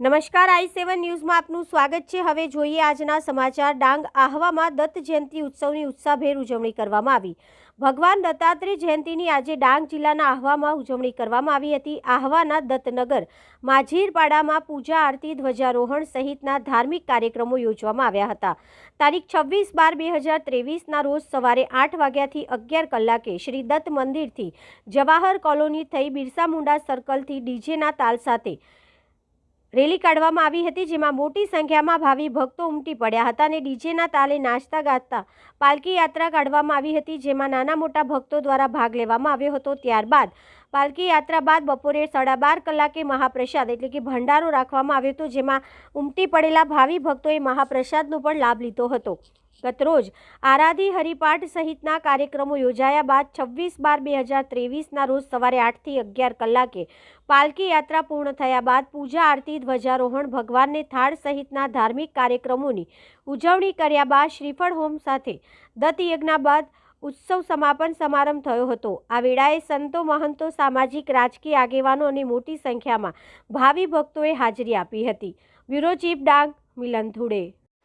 નમસ્કાર, આઈ સેવન ન્યૂઝમાં આપનું સ્વાગત છે. હવે જોઈએ આજના સમાચાર. ડાંગ આહવામાં દત્ત જયંતિ ઉત્સવની ઉત્સાહભેર ઉજવણી કરવામાં આવી. ભગવાન દત્તાત્રેય જયંતિની આજે ડાંગ જિલ્લાના આહવામાં ઉજવણી કરવામાં આવી હતી. આહવાના દત્તનગર માઝીરપાડામાં પૂજા આરતી, ધ્વજારોહણ સહિતના ધાર્મિક કાર્યક્રમો યોજવામાં આવ્યા હતા. તારીખ છવ્વીસ બાર બે હજાર ત્રેવીસના રોજ સવારે આઠ વાગ્યાથી અગિયાર કલાકે શ્રી દત્ત મંદિરથી જવાહર કોલોની થઈ બિરસા મુંડા સર્કલથી ડીજેના તાલ સાથે રેલી કાઢવામાં આવી હતી, જેમાં મોટી સંખ્યામાં ભાવિ ભક્તો ઉમટી પડ્યા હતા અને ડીજેના તાલે નાચતા ગાતા પાલકી યાત્રા કાઢવામાં આવી હતી, જેમાં નાના મોટા ભક્તો દ્વારા ભાગ લેવામાં આવ્યો હતો. ત્યારબાદ પાલકી યાત્રા બાદ બપોરે સાડા બાર કલાકે મહાપ્રસાદ એટલે કે ભંડારો રાખવામાં આવ્યો હતો, જેમાં ઉમટી પડેલા ભાવિ ભક્તોએ મહાપ્રસાદનો પણ લાભ લીધો હતો. ગતરોજ આરાધી હરિપાઠ સહિતના કાર્યક્રમો યોજાયા બાદ છવ્વીસ બાર બે હજાર ત્રેવીસના રોજ સવારે આઠથી અગિયાર કલાકે પાલકી યાત્રા પૂર્ણ થયા બાદ પૂજા આરતી ધ્વજારોહણ ભગવાનને થાળ સહિતના ધાર્મિક કાર્યક્રમોની ઉજવણી કર્યા બાદ શ્રીફળ હોમ સાથે દત્તયજ્ઞ બાદ ઉત્સવ સમાપન સમારંભ થયો હતો. આ વેળાએ સંતો, મહંતો, સામાજિક, રાજકીય આગેવાનો અને મોટી સંખ્યામાં ભાવિ ભક્તોએ હાજરી આપી હતી. Bureau chief Dang, Milan Dhude